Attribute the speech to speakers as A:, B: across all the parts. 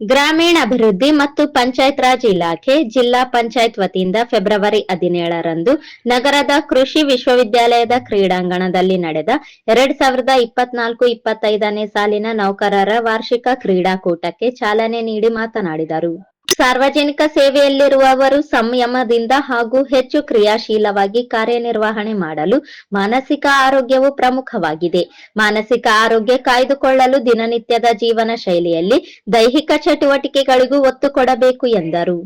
A: ಗ್ರಾಮೀಣಾಭಿವೃದ್ಧಿ ಮತ್ತು ಪಂಚಾಯತ್ ರಾಜ್ ಇಲಾಖೆ ಜಿಲ್ಲಾ ಪಂಚಾಯತ್ ವತಿಯಿಂದ ಫೆಬ್ರವರಿ ಹದಿನೇಳರಂದು ನಗರದ ಕೃಷಿ ವಿಶ್ವವಿದ್ಯಾಲಯದ ಕ್ರೀಡಾಂಗಣದಲ್ಲಿ ನಡೆದ ಎರಡ್ ಸಾವಿರದ ಇಪ್ಪತ್ನಾಲ್ಕು ಇಪ್ಪತ್ತೈದನೇ ಸಾಲಿನ ನೌಕರರ ವಾರ್ಷಿಕ ಕ್ರೀಡಾಕೂಟಕ್ಕೆ ಚಾಲನೆ ನೀಡಿ ಮಾತನಾಡಿದರು. ಸಾರ್ವಜನಿಕ ಸೇವೆಯಲ್ಲಿರುವವರು ಸಂಯಮದಿಂದ ಹಾಗೂ ಹೆಚ್ಚು ಕ್ರಿಯಾಶೀಲವಾಗಿ ಕಾರ್ಯನಿರ್ವಹಣೆ ಮಾಡಲು ಮಾನಸಿಕ ಆರೋಗ್ಯವು ಪ್ರಮುಖವಾಗಿದೆ. ಮಾನಸಿಕ ಆರೋಗ್ಯ ಕಾಯ್ದುಕೊಳ್ಳಲು ದಿನನಿತ್ಯದ ಜೀವನ ಶೈಲಿಯಲ್ಲಿ ದೈಹಿಕ ಚಟುವಟಿಕೆಗಳಿಗೂ ಒತ್ತು ಕೊಡಬೇಕು ಎಂದರು.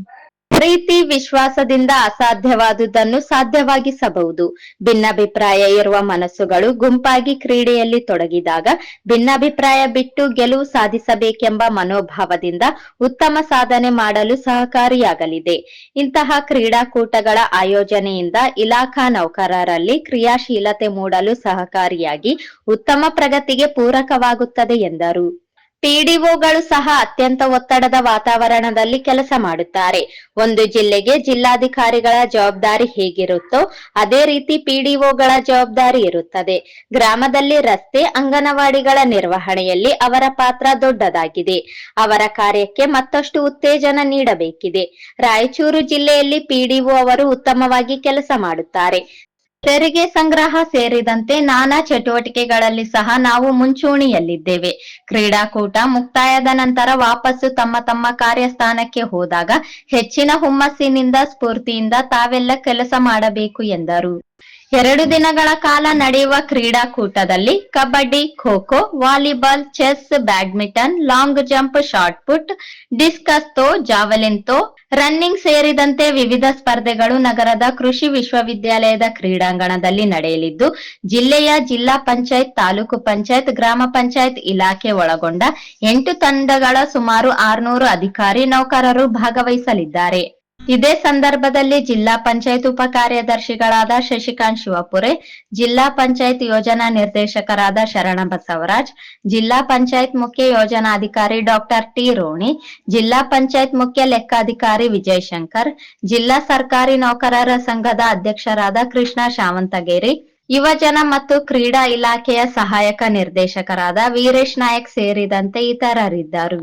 A: ಪ್ರೀತಿ ವಿಶ್ವಾಸದಿಂದ ಅಸಾಧ್ಯವಾದುದನ್ನು ಸಾಧ್ಯವಾಗಿಸಬಹುದು. ಭಿನ್ನಾಭಿಪ್ರಾಯ ಇರುವ ಮನಸ್ಸುಗಳು ಗುಂಪಾಗಿ ಕ್ರೀಡೆಯಲ್ಲಿ ತೊಡಗಿದಾಗ ಭಿನ್ನಾಭಿಪ್ರಾಯ ಬಿಟ್ಟು ಗೆಲುವು ಸಾಧಿಸಬೇಕೆಂಬ ಮನೋಭಾವದಿಂದ ಉತ್ತಮ ಸಾಧನೆ ಮಾಡಲು ಸಹಕಾರಿಯಾಗಲಿದೆ. ಇಂತಹ ಕ್ರೀಡಾಕೂಟಗಳ ಆಯೋಜನೆಯಿಂದ ಇಲಾಖಾ ನೌಕರರಲ್ಲಿ ಕ್ರಿಯಾಶೀಲತೆ ಮೂಡಲು ಸಹಕಾರಿಯಾಗಿ ಉತ್ತಮ ಪ್ರಗತಿಗೆ ಪೂರಕವಾಗುತ್ತದೆ ಎಂದರು. ಪಿಡಿಒಗಳು ಸಹ ಅತ್ಯಂತ ಒತ್ತಡದ ವಾತಾವರಣದಲ್ಲಿ ಕೆಲಸ ಮಾಡುತ್ತಾರೆ. ಒಂದು ಜಿಲ್ಲೆಗೆ ಜಿಲ್ಲಾಧಿಕಾರಿಗಳ ಜವಾಬ್ದಾರಿ ಹೇಗಿರುತ್ತೋ ಅದೇ ರೀತಿ ಪಿಡಿಒಗಳ ಜವಾಬ್ದಾರಿ ಇರುತ್ತದೆ. ಗ್ರಾಮದಲ್ಲಿ ರಸ್ತೆ, ಅಂಗನವಾಡಿಗಳ ನಿರ್ವಹಣೆಯಲ್ಲಿ ಅವರ ಪಾತ್ರ ದೊಡ್ಡದಾಗಿದೆ. ಅವರ ಕಾರ್ಯಕ್ಕೆ ಮತ್ತಷ್ಟು ಉತ್ತೇಜನ ನೀಡಬೇಕಿದೆ. ರಾಯಚೂರು ಜಿಲ್ಲೆಯಲ್ಲಿ ಪಿಡಿಒ ಅವರು ಉತ್ತಮವಾಗಿ ಕೆಲಸ ಮಾಡುತ್ತಾರೆ. ತೆರಿಗೆ ಸಂಗ್ರಹ ಸೇರಿದಂತೆ ನಾನಾ ಚಟುವಟಿಕೆಗಳಲ್ಲಿ ಸಹ ನಾವು ಮುಂಚೂಣಿಯಲ್ಲಿದ್ದೇವೆ. ಕ್ರೀಡಾಕೂಟ ಮುಕ್ತಾಯದ ನಂತರ ವಾಪಸ್ಸು ತಮ್ಮ ತಮ್ಮ ಕಾರ್ಯಸ್ಥಾನಕ್ಕೆ ಹೋದಾಗ ಹೆಚ್ಚಿನ ಹುಮ್ಮಸ್ಸಿನಿಂದ, ಸ್ಫೂರ್ತಿಯಿಂದ ತಾವೆಲ್ಲ ಕೆಲಸ ಮಾಡಬೇಕು ಎಂದರು. ಎರಡು ದಿನಗಳ ಕಾಲ ನಡೆಯುವ ಕ್ರೀಡಾಕೂಟದಲ್ಲಿ kabaddi kho kho volleyball, chess, badminton, long jump, shot put, discus throw javelin throw running ಸೇರಿದಂತೆ ವಿವಿಧ ಸ್ಪರ್ಧೆಗಳು ನಗರದ ಕೃಷಿ ವಿಶ್ವವಿದ್ಯಾಲಯದ ಕ್ರೀಡಾಂಗಣದಲ್ಲಿ ನಡೆಯಲಿದ್ದು, ಜಿಲ್ಲೆಯ ಜಿಲ್ಲಾ ಪಂಚಾಯತ್, ತಾಲೂಕು ಪಂಚಾಯತ್, ಗ್ರಾಮ ಪಂಚಾಯತ್ ಇಲಾಖೆ ಒಳಗೊಂಡ ಎಂಟು ತಂಡಗಳ ಸುಮಾರು ಆರುನೂರು ಅಧಿಕಾರಿ ನೌಕರರು ಭಾಗವಹಿಸಲಿದ್ದಾರೆ. ಇದೇ ಸಂದರ್ಭದಲ್ಲಿ ಜಿಲ್ಲಾ ಪಂಚಾಯತ್ ಉಪ ಕಾರ್ಯದರ್ಶಿಗಳಾದ ಶಶಿಕಾಂತ್ ಶಿವಪುರೆ, ಜಿಲ್ಲಾ ಪಂಚಾಯತ್ ಯೋಜನಾ ನಿರ್ದೇಶಕರಾದ ಶರಣ ಬಸವರಾಜ್ ಜಿಲ್ಲಾ ಪಂಚಾಯತ್ ಮುಖ್ಯ ಯೋಜನಾಧಿಕಾರಿ ಡಾಕ್ಟರ್ ಟಿ ರೋಣಿ, ಜಿಲ್ಲಾ ಪಂಚಾಯತ್ ಮುಖ್ಯ ಲೆಕ್ಕಾಧಿಕಾರಿ ವಿಜಯಶಂಕರ್, ಜಿಲ್ಲಾ ಸರ್ಕಾರಿ ನೌಕರರ ಸಂಘದ ಅಧ್ಯಕ್ಷರಾದ ಕೃಷ್ಣ ಶಾವಂತಗೇರಿ, ಯುವಜನ ಮತ್ತು ಕ್ರೀಡಾ ಇಲಾಖೆಯ ಸಹಾಯಕ ನಿರ್ದೇಶಕರಾದ ವೀರೇಶ್ ನಾಯಕ್ ಸೇರಿದಂತೆ ಇತರರಿದ್ದರು.